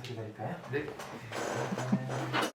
잠시 기다릴까요? 네. 네.